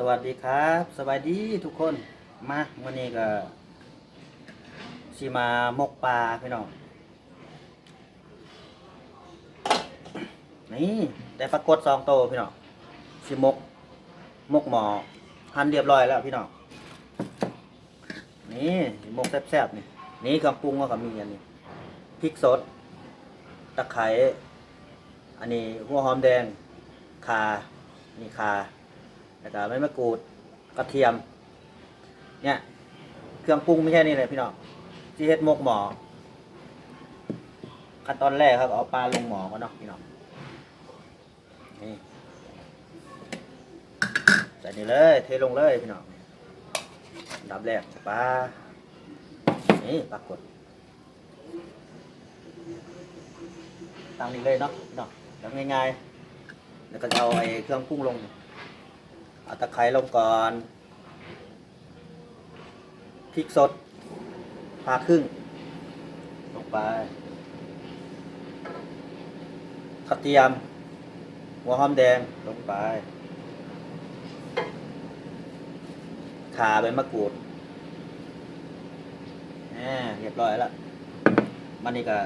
สวัสดีครับสวัสดีทุกคนมาวันนี้ก็สิมามกปลาพี่น้องนี่ได้ปรากฏสองโตพี่น้องสิมกมกหมอหั่นเรียบร้อยแล้วพี่น้องนี่มกแซ่บๆนี่นี่เครื่องปรุงก็มีอันนี้พริกสด ตะไคร้อันนี้หัวหอมแดงคานี่คา แล้วก็ใบมะกรูดกระเทียม เนี่ยเครื่องปรุงไม่ใช่นี่เลยพี่น้องที่เฮ็ดมกหมอขั้นตอนแรกครับเอาปลาลงหมอก่อนเนาะพี่น้องนี่ใส่นี่เลยเทลงเลยพี่น้องดับแรกปลานี่ปลากดตั้งนี่เลยเนาะพี่น้องง่ายๆแล้วก็เอาไอ้เครื่องปรุงลง เอาตะไคร้ลงก่อนพริกสดพาครึ่ง ลงไปกระเทียม หัวหอมแดงลงไปขาใบมะกรูดอ่าเรียบร้อยแล้ว มันนี่ก็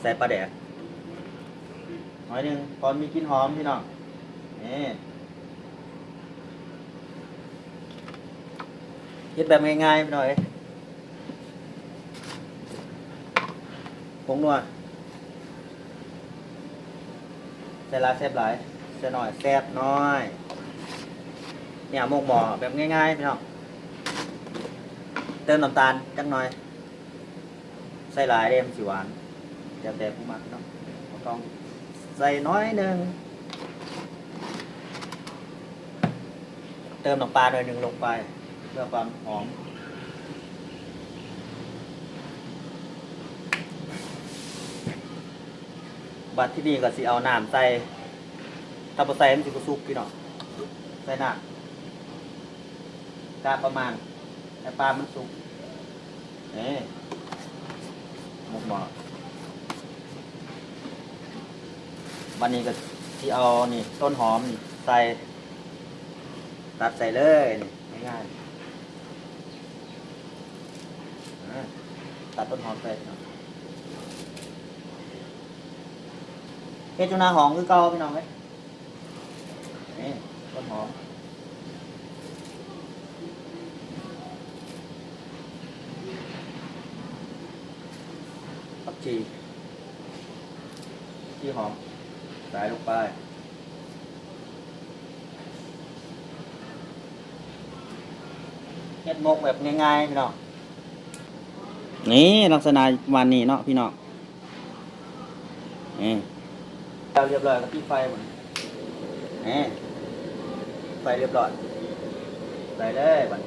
ใส่ปลาแดกหน่อยหนึงพอมีกลินหอมพี่น้อง เฮ็ดแบบง่ายๆไปหน่อยผงนัวใส่หลายแซ่บหลายใส่หน่อยแซ่บน้อย เนี่ยหมกหมอแบบง่ายๆพี่น้องเติมน้ำตาลจักหน่อย ใส่หลายเด้มนสิหวานแล้วแต่ผู้มักเนาะบ่ต้องใส่น้อยหนึ่ง ติมน้ำปลาหน่อยหนึ่งลงไป เพื่อความหอม บัดที่นี่ก็สิเอาน้ำใส่ถ้าบ่ใส่มันสิบ่สุกพี่น้องใส่น้ำกาประมาณให้ปลามันสุกนี่หมกหมอวันนี้ก็ที่เอานี่ต้นหอมนี่ใส่ ตัดใส่เลยง่ายๆตัดต้นหอมใส่เนาะเฮ็ดจุนาหอมคือเก่าพี่น้องเอ้ยนี่ต้นหอมผักชีที่หอมใส่ลงไป เฮ็ดหมกแบบง่ายๆพี่น้องนี่ลักษณะประมาณนี้เนาะพี่น้องนี่เราเรียบร้อยกับที่ไฟหมดนี่ไฟเรียบร้อยใส่เลยบัด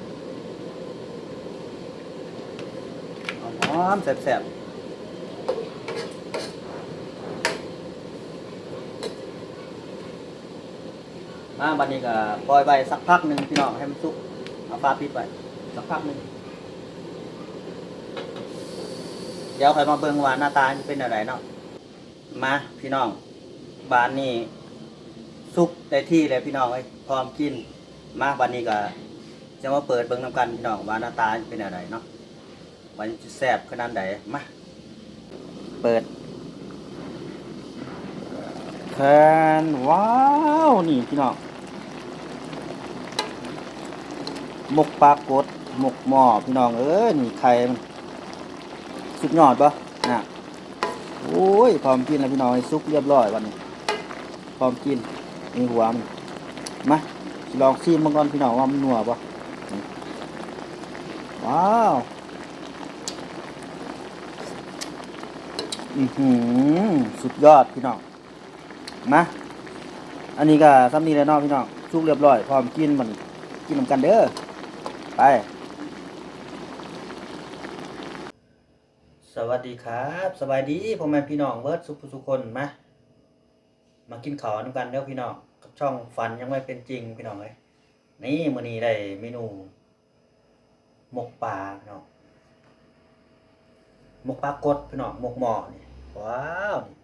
หอมๆแซ่บๆมาบัดนี้ก็ปล่อยไปสักพักหนึ่งพี่น้องให้มันสุกเอาฟ้าปิดไว้ สักพักหนึ่งเดี๋ยวใครมาเบิ่งว่าหน้าตาจะเป็นอะไรเนาะมาพี่น้องบานนี้ซุปได้ที่เลยพี่น้องไอ้พร้อมกินมาบานนี้ก็จะมาเปิดเบิ่งน้ำกันพี่น้องว่าหน้าตาจะเป็นอะไรเนาะวันจะแซ่บขนาดไหนมาเปิดแคนว้าวนี่พี่น้องหมกปลากด หมกหม้อพี่น้องเอ้ยนี่ไข่มันสุดยอดปะน่ะโอ้ยพร้อมกินแล้วพี่น้องซุกเรียบร้อยวันนี้พร้อมกินนี่หัวมันมาลองซีมมังกรพี่น้องว่ามันนัวปะว้าวอือหือสุดยอดพี่น้องมาอันนี้ก็ซ้ำนี้แล้วเนาะพี่น้องซุกเรียบร้อยพร้อมกินมันกินนำกันเด้อไป วัสดีครับสบายดีพ่อแม่พี่น้องเวิร์ดสุขสุขคนมามากินข้าวน้ำกันเด้อพี่น้องกับช่องฟันยังไม่เป็นจริงพี่น้องเลยนี่มื้อนี้ได้เมนูหมกปลาพี่น้องหมกปลากดพี่น้องหมกหม้อนี่ว้าวนี่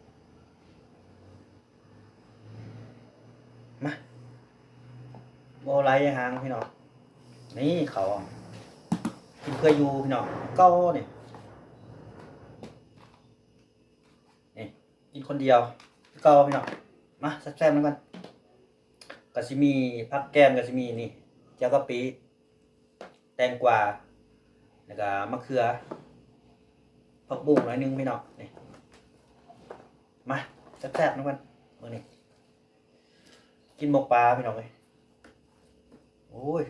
มาโบไลหางพี่น้องนี่เขาอะกินเคยอยู่พี่น้องเก้าเนี่ยนี่ กินคนเดียวก้าพี่น้องมาแซ่บๆแล้วกันกะซิมีพักแก้มกะซิมีนี่เจ้ากะปิแตงกวาแล้วก็มะเขือผักบุ้งหน่อยนึงพี่น้องนี่มาแซ่บๆแล้วกันมื้อนี้กินหมกปลาพี่น้องเลยโอ้ย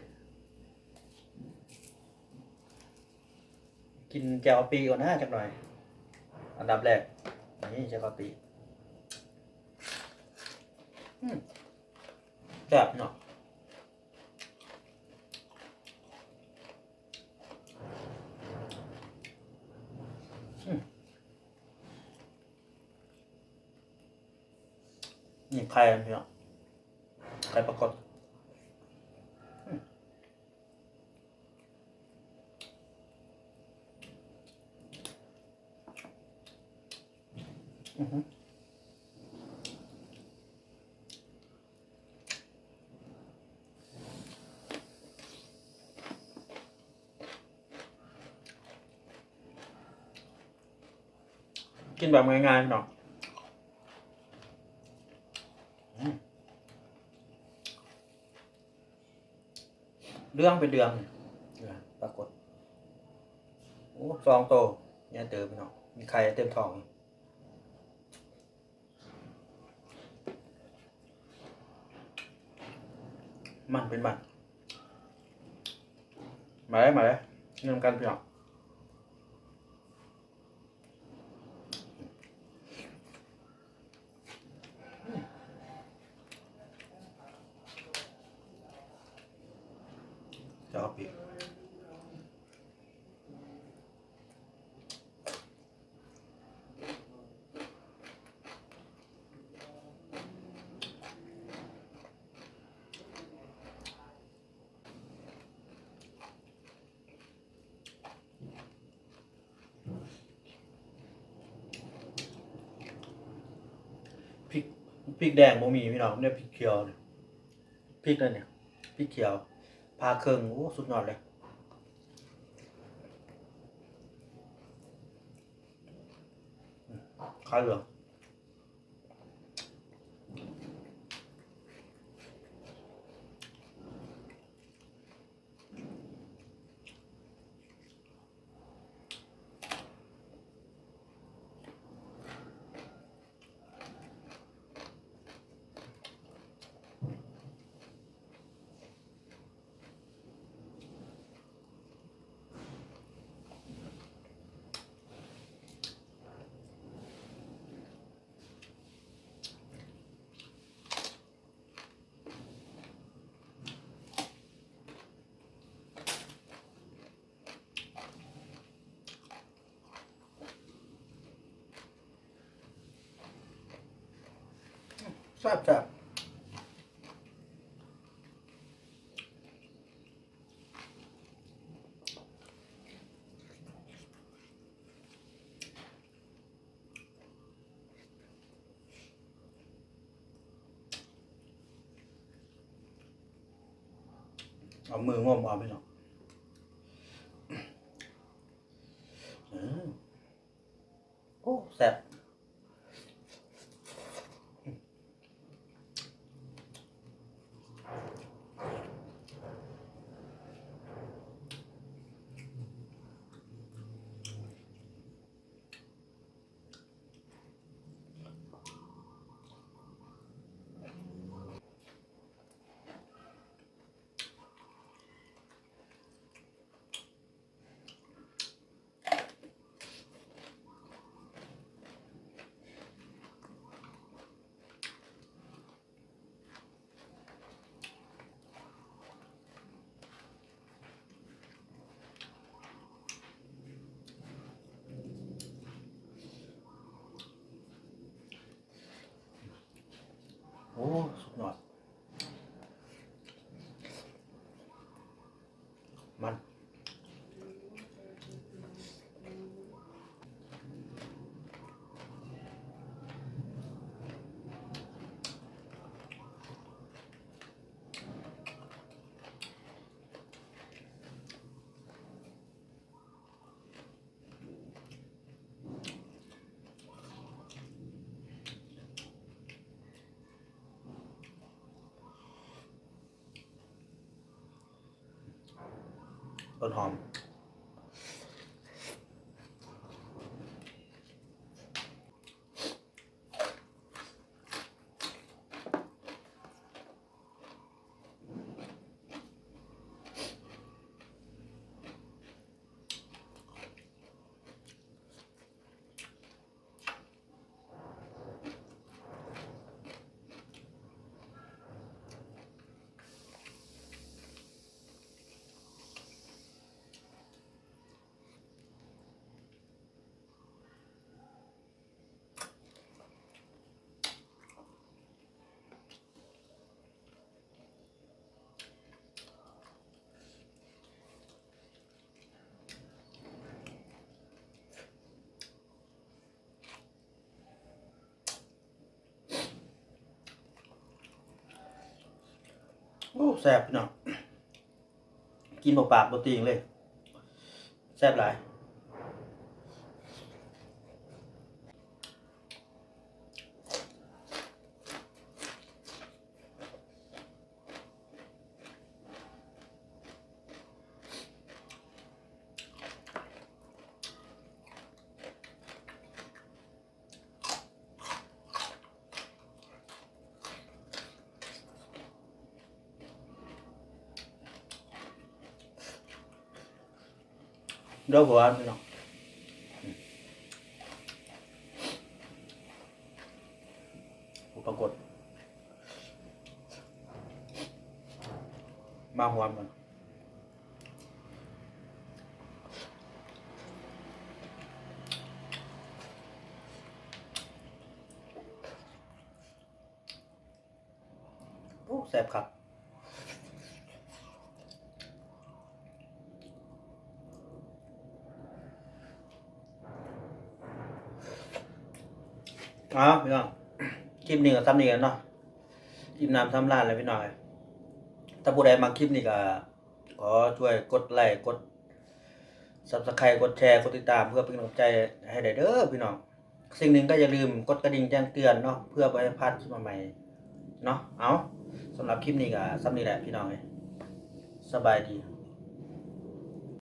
กินแกวปีก่อนนะจักหน่อย อันดับแรก นี่แกวปีอืมแซ่บเนาะอืมนี่ไข่พี่เนาะไข่ปลากด อือฮึกินแบบง่ายๆเนาะอืมเรื่องเป็นเดืองเนี่ยปรากฏ โอ้ซองโตเนี่ยเติมเนาะมีไข่เต็มท้อง มันเป็นมันมาเลยมาเลยนี่ทำกันพี่น้องจะเอาปีกพริก พริกแดงบ่มีพี่น้องเนี่ยพริกเขียวเนี่ยพริกนั่นเนี่ยพริกเขียวพาเครื่องโอ้สุดยอดเลยข้าวเหลือง แซ่บแซ่บเอามืองอมเอาพี่น้องอืมโอ้แซ่บ โอ้สุดยอดมัน ต้นหอม โอ้แซ่บเนาะกินเปล่าๆบ่ตีงเลย แซ่บหลาย เดี๋ยวหัวพี่น้องปรากฏมาหัวมันแซ่บครับ อ๋อพี่น้องคลิปนี้ก็ซ้ำนี่กันเนาะคลิปน้ำซ้ำร้านเลยพี่น้องถ้าผู้ใดมาคลิปนี้ก็ขอช่วยกดไลค์กด subscribe กดแชร์กดติดตามเพื่อเป็นกำลังใจให้ได้เด้อพี่น้องสิ่งหนึ่งก็อย่าลืมกดกระดิ่งแจ้งเตือนเนาะเพื่อไม่ให้พลาดคลิปใหม่เนาะเอาสำหรับคลิปนี้ก็ซ้ำนี่แหละพี่น้องสบายดี